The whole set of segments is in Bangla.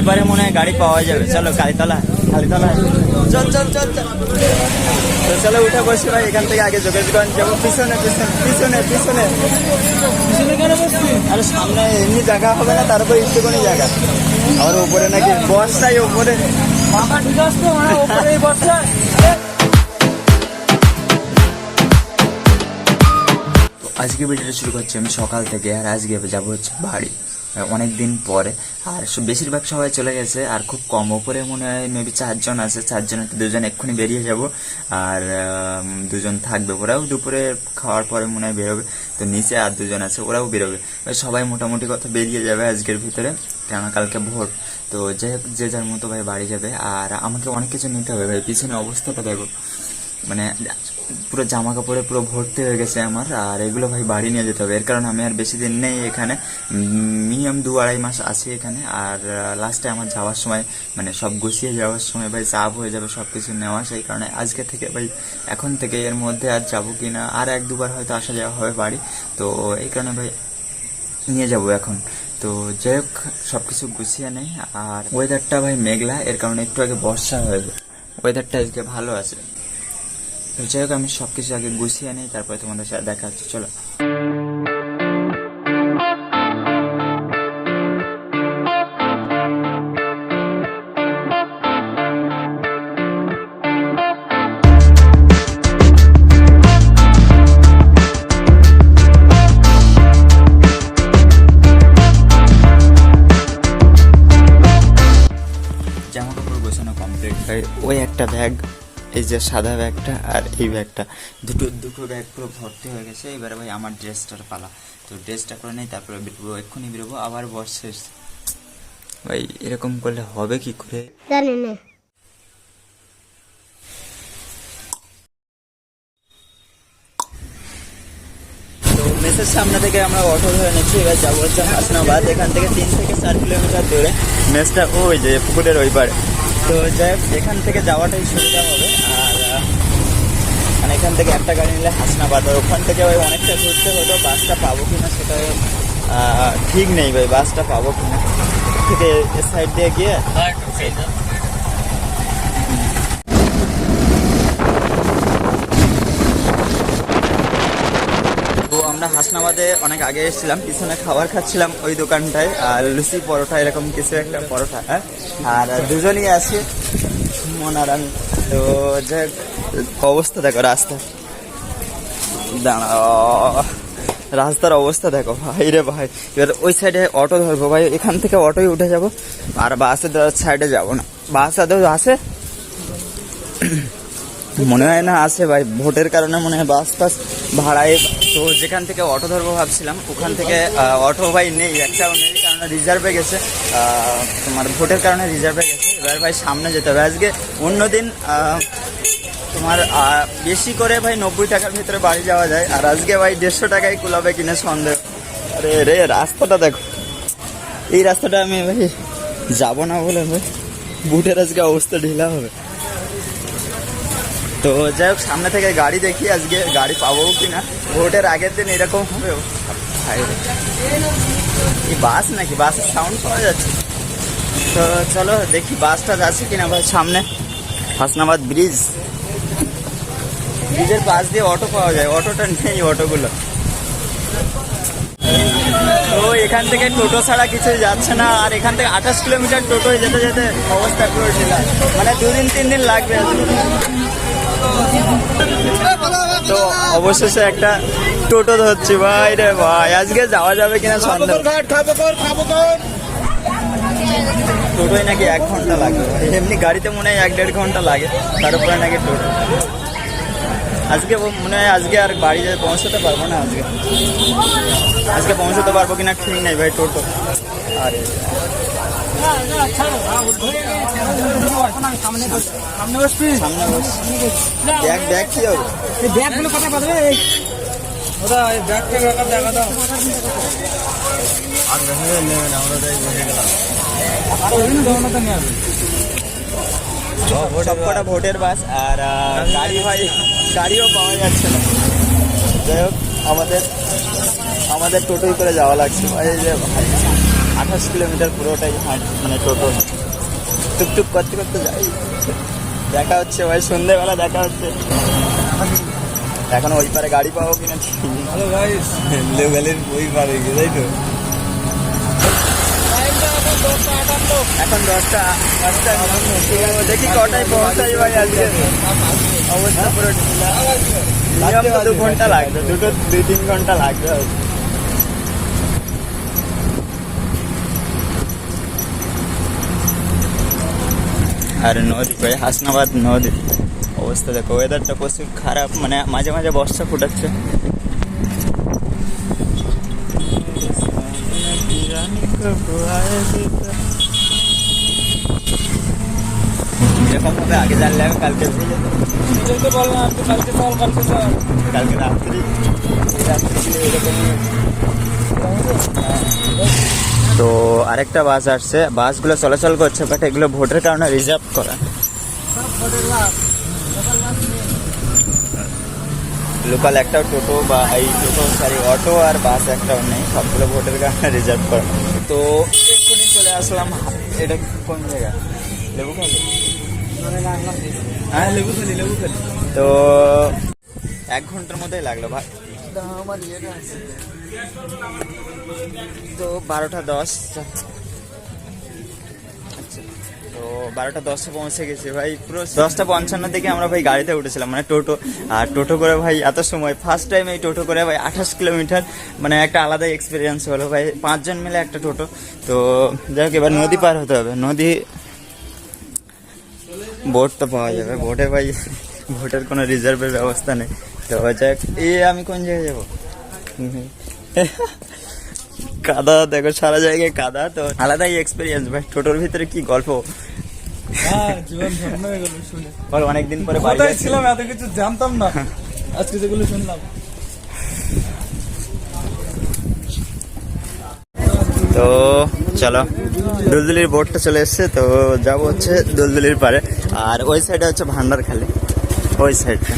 এবারে মনে হয় গাড়ি পাওয়া যাবে। চলো কালীতলা কালীতলা চল চল চল চল। তো চলো উঠে বসি ভাই এখান থেকে আগে যোগেশগঞ্জ যাব। পিছনে পিছনে পিছনে পিছনে। পিছনে কেন বসছি? আরে সামনে এমনি জায়গা হবে না তারপর একটুখানি জায়গা। আর উপরে নাকি বসটাই উপরে। মাথা ঠিক মানে ওপরে এই বর্ষা। আজকে ভিডিওটা শুরু করছি আমি সকাল থেকে আর আজকে যাব হচ্ছে বাড়ি। অনেক দিন পরে। আর বেশিরভাগ সবাই চলে গেছে, আর খুব কম। ওপরে মনে হয় মেবি চারজন আছে চারজনের দুজন এক্ষুনি বেরিয়ে যাব। আর দুজন থাকবে। ওরাও দুপুরে খাওয়ার পরে মনে হয় বেরোবে। তো নিচে আর দুজন আছে, ওরাও বেরোবে। সবাই মোটামুটি কথা বেরিয়ে যাবে আজকের ভিতরে, কেননা কালকে ভোট তো হোক, যে যার মতো ভাই বাড়ি যাবে। আর আমাকে অনেক কিছু নিতে হবে ভাই, পিছনে অবস্থাটা দেখো। মানে পুরো জামা কাপড়ে পুরো ভর্তি হয়ে গেছে আমার, আর এগুলো ভাই বাড়ি নিয়ে যেতে হবে। এর কারণে আমি আর বেশি দিন নেই এখানে। মিনিমাম দু আড়াই মাস আছি এখানে, আর লাস্টে আমার যাওয়ার সময় মানে সব গুছিয়ে যাওয়ার সময় ভাই চাপ হয়ে যাবে সব কিছু নেওয়া, সেই কারণে আজকে থেকে ভাই এখন থেকে এর মধ্যে আর যাব কি না, আর এক দুবার হয়তো আসা যাওয়া হবে বাড়ি। তো এই কারণে ভাই নিয়ে যাব এখন। তো যাই হোক সব কিছু গুছিয়ে নেই, আর ওয়েদারটা ভাই মেঘলা, এর কারণে একটু আগে বর্ষা হয়েছে ওয়েদারটা আজকে ভালো আছে। তো যাই হোক, আমি সব কিছু আগে গুছিয়ে নিই, তারপরে তোমাদের সাথে দেখা হচ্ছে। চলো। গোছানো কমপ্লিট ওই একটা ব্যাগ এই যে সাদা ব্যাগটা আর এই ব্যাগটা। দুটো দুটো ব্যাগ পুরো ভর্তি হয়ে গেছে। এবারে ভাই আমার ড্রেসটার পালা। তো ড্রেসটা করে নেই তারপরে বেরোবো। এক্ষুনি বেরোবো আবার বর্ষা ভাই এরকম করলে হবে কি করে? জানি না। মেসের সামনে থেকে আমরা অটো ধরে নিচ্ছি। এবার যাব হচ্ছে হাসনাবাদ। এখান থেকে তিন থেকে চার কিলোমিটার দূরে। মেসটা ওই যে পুকুরের ওই পারে তো যাই এখান থেকে যাওয়াটাই সুবিধা হবে। আর মানে এখান থেকে একটা গাড়ি নিলে হাসনাবাদ। আর ওখান থেকে ওই অনেকটা ঘুরতে হতো বাসটা পাবো কি না সেটা ঠিক নেই ভাই, বাসটা পাবো কি না থেকে সাইড দিয়ে গিয়ে তো আমরা হাসনাবাদে অনেক আগে এসেছিলাম, পিছনে খাবার খাচ্ছিলাম ওই দোকানটায়, আর লুচি পরোটা এরকম কিছু একটা পরোটা হ্যাঁ? আর দুজনই আছে আমি। তো যে অবস্থা দেখো রাস্তা। দাঁড়াও, রাস্তার অবস্থা দেখো, ভাই রে ভাই। এবার ওই সাইডে অটো ধরবো, ভাই, এখান থেকে অটোই উঠে যাব, আর বাসের সাইডে যাব না। বাস আদৌ আছে? মনে হয় না আছে ভাই ভোটের কারণে মনে হয় বাস টাস ভাড়ায় তো যেখান থেকে অটো ধরবো ভাবছিলাম ওখান থেকে অটো ভাই নেই একটাও নেই কারণ রিজার্ভে গেছে। তোমার ভোটের কারণে রিজার্ভে গেছে। এবার ভাই সামনে যেতে হবে। আজকে অন্যদিন আহ, তোমার বেশি করে ভাই নব্বই টাকার ভিতরে বাড়ি যাওয়া যায়। আর আজকে ভাই দেড়শো টাকায় কুলাবে কিনে সন্দেহ আরে রে রাস্তাটা দেখো। এই রাস্তাটা আমি ভাই যাব না বলে ভাই। বুটের আজকে অবস্থা ঢিলা হবে। তো যাই হোক, সামনে থেকে গাড়ি দেখি আজকে গাড়ি পাবো কি না ভোটের আগের দিন এরকম হবে। এই বাস নাকি? বাসের সাউন্ড পাওয়া যাচ্ছে। তো চলো দেখি বাসটা যাচ্ছে কিনা ভাই সামনে। হাসনাবাদ ব্রিজ ব্রিজের পাশ দিয়ে অটো পাওয়া যায়। অটোটা নেই অটোগুলো তো এখান থেকে টোটো ছাড়া কিছু যাচ্ছে না আর এখান থেকে আঠাশ কিলোমিটার টোটো যেতে যেতে অবস্থা পুরো ঢিলা। মানে দুদিন তিন দিন লাগবে তো অবশেষে একটা টোটো ধরছি। ভাই রে ভাই আজকে যাওয়া যাবে কিনা সন্দেহ। টোটোয় নাকি এক ঘণ্টা লাগে। এমনি গাড়িতে মনে হয় এক দেড় ঘণ্টা লাগে তার উপরে নাকি টোটো। আজকে মনে হয় আজকে আর বাড়ি যেয়ে পৌঁছতে পারব না আজকে। আজকে পৌঁছতে পারব কিনা ঠিক নেই ভাই টোটো। আরে ব্যাগ ব্যাগ কি হবে? ব্যাগগুলো কথা পাবে ওটা ব্যাগটা দেখা দাও। আর নেবে নেবে আমরা তাই বসে গেলাম আর ওই দিন দৌড়াতে নিয়ে সবকটা ভোটের বাস আর গাড়ি ভাই গাড়িও পাওয়া যাচ্ছে না। যাই হোক আমাদের আমাদের টোটোই করে যাওয়া লাগছে। ভাই এই যে আঠাশ কিলোমিটার পুরোটাই হাঁট মানে টোটো। টুকটুক করতে করতে যাই। দেখা হচ্ছে ভাই সন্ধেবেলা দেখা হচ্ছে। এখন ওই পারে গাড়ি পাবো কিনা। হ্যালো গাইস লেভেলের ওই পারে গিয়ে তাই তো দশটা দশটা তো দেখি কটায় পৌঁছাই ভাই আজকে অবস্থা পুরো ঢিলা। মিনিমাম তো দু ঘণ্টা লাগবে দুটো দুই তিন ঘণ্টা লাগবে হয়তো। আর নদী ভাই হাসনাবাদ নদী অবস্থা দেখো ওয়েদারটা প্রচুর খারাপ মানে মাঝে মাঝে বর্ষা ফুটাচ্ছে এরকম ভাবে আগে জানলে আমি কালকে। যেতে বল না কালকে চল কালকে চল কালকে রাত্রি। রাত্রি ছিল তো আরেকটা বাস আসছে। বাসগুলো চলাচল করছে বাট এগুলো ভোটের কারণে রিজার্ভ করা। লোকাল একটাও টোটো বা এই টোটো সরি অটো আর বাস একটাও নেই। সবগুলো ভোটের কারণে রিজার্ভ করা। তো এক্ষুনি চলে আসলাম। এটা কোন জায়গা? লেবু হ্যাঁ লেবু খালি লেবু খালি তো এক ঘণ্টার মধ্যেই লাগল ভাই। তো বারোটা দশ। আচ্ছা। তো বারোটা দশটা পৌঁছে গেছি ভাই। পুরো দশটা পঞ্চান্ন থেকে আমরা ভাই গাড়িতে উঠেছিলাম। মানে টোটো আর টোটো করে ভাই এত সময়। ফার্স্ট টাইম এই টোটো করে ভাই আঠাশ কিলোমিটার। মানে একটা আলাদা এক্সপিরিয়েন্স হলো ভাই। পাঁচজন মিলে একটা টোটো। তো যাই হোক এবার নদী পার হতে হবে। নদী বোট তো পাওয়া যাবে। বোটে ভাই ভোটের কোনো রিজার্ভের ব্যবস্থা নেই। তো যাই হোক, এ আমি কোন জায়গায় যাব? কাদা দেখো সারা জায়গায় কাদা তো আলাদাই এক্সপিরিয়েন্স ভাই। টোটোর ভিতরে কি গল্প? হ্যাঁ অনেকদিন পরে বাড়ি ছিলাম এত কিছু জানতাম না। আজকে যেগুলো শুনলাম। তো চলো। দুলদুলির বোটটা চলে এসছে, তো যাব হচ্ছে দুলদুলির পারে। আর ওই সাইডে হচ্ছে ভান্ডার খালি ওই সাইডটা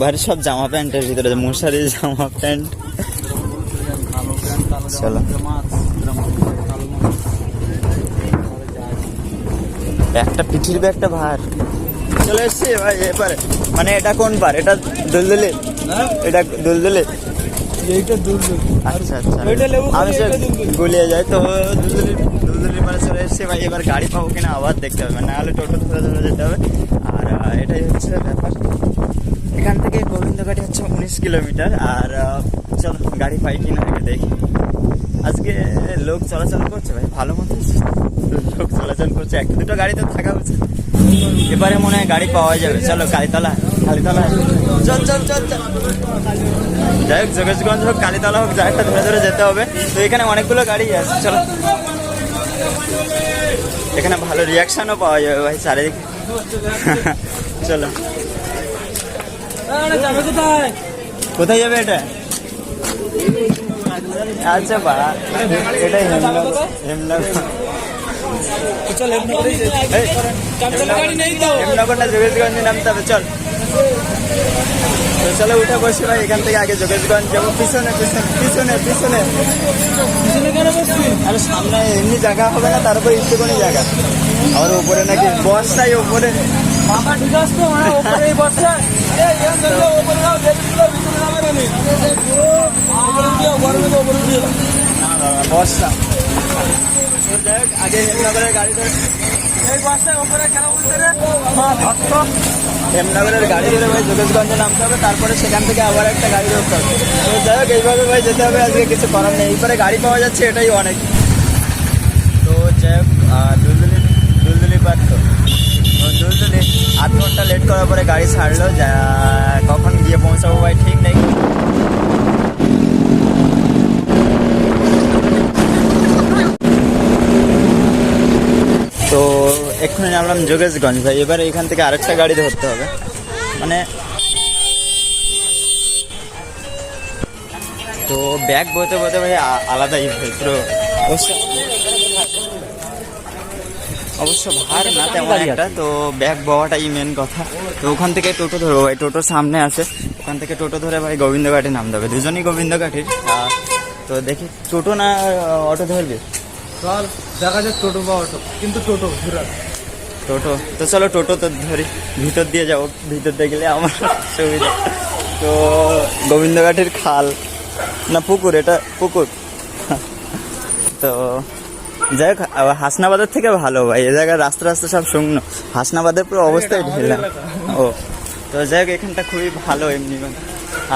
গাড়ি সব জামা প্যান্টের ভিতরে মশারি জামা প্যান্ট। চলো। একটা পিঠির ব্যাগটা ভার। চলে এসছি ভাই এবারে মানে এটা কোন পার? এটা দুলদুলি? এটা দুলদুলি? এইটা দূর দূর আচ্ছা। আচ্ছা আমি সে গুলিয়ে যাই তো দুলদুলি দুলদুলি মানে চলে এসছি ভাই এবার গাড়ি পাবো কিনা আবার দেখতে হবে। না হলে টোটো ধরে ধরে যেতে হবে। আর এটাই হচ্ছে ব্যাপার। এখান থেকে গোবিন্দঘাটি হচ্ছে উনিশ কিলোমিটার আর চলো গাড়ি পাই কিনা আগে দেখি। আজকে লোক চলাচল করছে ভাই ভালো মতো লোক চলাচল করছে একটা দুটো গাড়ি তো থাকা উচিত। এবারে মনে হয় গাড়ি পাওয়া যাবে। চলো কালীতলা কালীতলা। চল চল চল চল। যাই হোক যোগেশগঞ্জ হোক কালীতলা হোক যা একটা ধরে ধরে যেতে হবে। তো এখানে অনেকগুলো গাড়ি আছে চলো। এখানে ভালো রিয়াকশনও পাওয়া যাবে ভাই চারিদিকে। চলো। কোথায় যাবে এটা? আচ্ছা বা এটাই হেমনগর হেমনগর চল এমনি করে এই, চারচালা গাড়ি নেই তো হেমনগর না যোগেশগঞ্জে নামতে হবে চল তো চলো উঠে বসি ভাই এখান থেকে আগে যোগেশগঞ্জ যাব পিছনে পিছনে পিছনে পিছনে পিছনে কেন আর সামনে এমনি জায়গা হবে না তারপর একটুখানি জায়গা আর উপরে নাকি বর্ষায় উপরে মাথা ঠিক আছে তো মানে ওপরে বর্ষা আগে হেমনগরের গাড়ি ধরে এই বসছে ওপরে কেন উল্টে রে মা ভক্ত। হেমনগরের গাড়ি ধরে ভাই যোগেশগঞ্জে নামতে হবে তারপরে সেখান থেকে আবার একটা গাড়ি ধরতে হবে। তো যাই হোক এইভাবে ভাই যেতে হবে আজকে কিছু করার নেই। এইবারে গাড়ি পাওয়া যাচ্ছে এটাই অনেক। তো যাই হোক দুলদুলি দুলদুলি তো। তো দুলদুলি আধ ঘণ্টা লেট করার পরে গাড়ি ছাড়লো যা কখন গিয়ে পৌঁছাবো ভাই ঠিক নেই তো এক্ষুনি নামলাম যোগেশগঞ্জ ভাই, এবার এখান থেকে আরেকটা গাড়ি ধরতে হবে। মানে তো ব্যাগ বইতে বইতে ভাই আলাদাই ভাই, পুরো অবশ্য ভার না তেমন একটা তো ব্যাগ বওয়াটাই মেন কথা। তো ওখান থেকে টোটো ধরবো ভাই টোটোর সামনে আছে। ওখান থেকে টোটো ধরে ভাই গোবিন্দঘাটে নামতে হবে। দুজনই গোবিন্দঘাটের। তো দেখি টোটো না অটো ধরবে? চল দেখা যাক টোটো বা অটো। কিন্তু টোটো ঘুরা টোটো তো চলো টোটো তো ধরি। ভিতর দিয়ে যাব। ভিতর দিয়ে গেলে আমার সুবিধা। তো গোবিন্দঘাটের খাল। না পুকুর এটা পুকুর। তো যাই হোক হাসনাবাদের থেকে ভালো ভাই। এ জায়গায় রাস্তা রাস্তা সব শুকনো। হাসনাবাদের পুরো অবস্থায় ঢেলাম ও। তো যাই হোক এখানটা খুবই ভালো এমনি। মানে।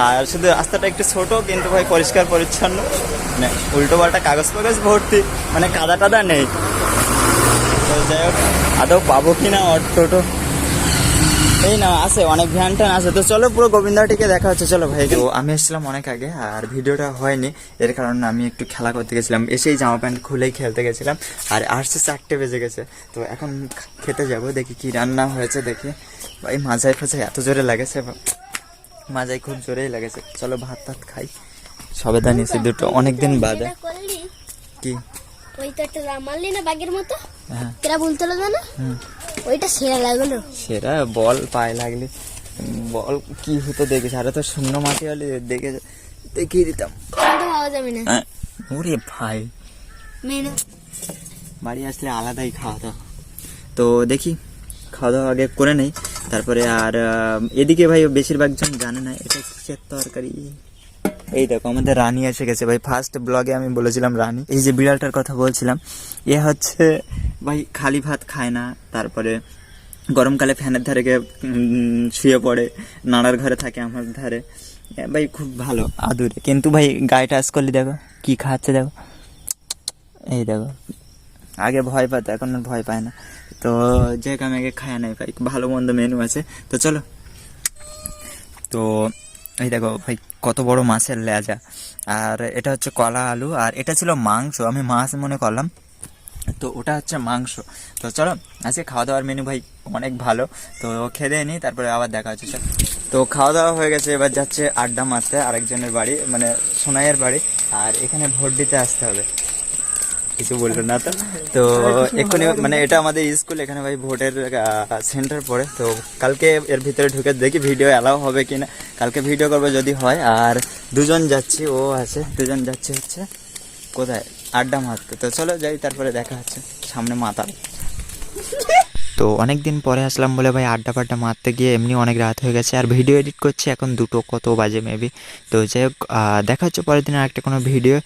আর শুধু রাস্তাটা একটু ছোট কিন্তু ভাই পরিষ্কার পরিচ্ছন্ন। মানে উল্টো পাল্টা কাগজ ফাগজ ভর্তি মানে কাদা টাদা নেই। তো যাই হোক আদৌ পাবো কি না টোটো? এই না আছে অনেক ভ্যান ট্যান আছে। তো চলো পুরো গোবিন্দাটিকে দেখা হচ্ছে। চলো ভাই তো আমি এসেছিলাম অনেক আগে আর ভিডিওটা হয়নি। এর কারণে আমি একটু খেলা করতে গেছিলাম। এসেই জামা প্যান্ট খুলেই খেলতে গেছিলাম। আর আসছে চারটে বেজে গেছে। তো এখন খেতে যাব দেখি কি রান্না হয়েছে দেখি। ভাই মাজাই ফাজাই এত জোরে লাগেছে। মাজাই খুব জোরেই লাগেছে। চলো ভাত টাত খাই। সবেদা নিয়েছি দুটো। অনেকদিন বাদে। কি? ওই তো একটা রাম মারলি না বাঘের মতো? হ্যাঁ। কেরা বলতে লাগবে না হুম। ওইটা সেরা লাগল। সেরা বল পায়ে লাগলে। বল কি হতো দেখেছি? আরে তো শূন্য মাটি হলে দেখে দেখিয়ে দিতাম। পাওয়া যাবে না? হ্যাঁ। ওরে ভাই। মেনু বাড়ি আসলে আলাদাই খাওয়া দাওয়া। তো দেখি খাওয়া দাওয়া আগে করে নেই। তারপরে আর এদিকে ভাই বেশিরভাগ জন জানে না এটা কিসের তরকারি? এই দেখো আমাদের রানী এসে গেছে। ভাই ফার্স্ট ব্লগে আমি বলেছিলাম রানী। এই যে বিড়ালটার কথা বলছিলাম এ হচ্ছে ভাই খালি ভাত খায় না, তারপরে গরমকালে ফ্যানের ধারে গিয়ে শুয়ে পড়ে নানার ঘরে থাকে আমার ধারে। ভাই খুব ভালো, আদুরে। কিন্তু ভাই গায়ে টাচ করলে দেখো, কি খাচ্ছে দেখো। এই দেখো, আগে ভয় পাতো, এখন আর ভয় পায় না। তো যে আমি আগে খায় নাই ভাই, ভালো মন্দ মেনু আছে। তো চলো। তো এই দেখো ভাই, কত বড় মাছের লেজা। আর এটা হচ্ছে কলা আলু, আর এটা ছিল মাংস। আমি মাছ মনে করলাম তো ওটা হচ্ছে মাংস। তো চলো, আজকে খাওয়া দাওয়ার মেনু ভাই অনেক ভালো। তো খেয়ে নিই, তারপরে আবার দেখা হচ্ছে, চল। তো খাওয়া দাওয়া হয়ে গেছে, এবার যাচ্ছে আড্ডা মারতে আরেকজনের বাড়ি মানে সোনাইয়ের বাড়ি। আর এখানে ভোট দিতে আসতে হবে। কিছু বলল না তো? তো এক্ষুনি মানে এটা আমাদের স্কুল, এখানে ভাই ভোটের সেন্টার পড়ে। তো কালকে এর ভিতরে ঢুকে দেখি ভিডিও অ্যালাউ হবে কিনা। কালকে ভিডিও করব যদি হয়। আর দুজন যাচ্ছি, ও আছে, দুজন যাচ্ছে হচ্ছে কোথায়? আড্ডা মারতে। তো চলো যাই, তারপরে দেখা হচ্ছে। সামনে মাতাল। তো অনেক দিন পরে আসলাম বলে ভাই আড্ডা পাড্ডা মারতে গিয়ে এমনি অনেক রাত হয়ে গেছে। আর ভিডিও এডিট করছি, এখন দুটো, কত বাজে মেবি তো যাই হোক দেখা হচ্ছে পরের দিন আরেকটা কোনো ভিডিও।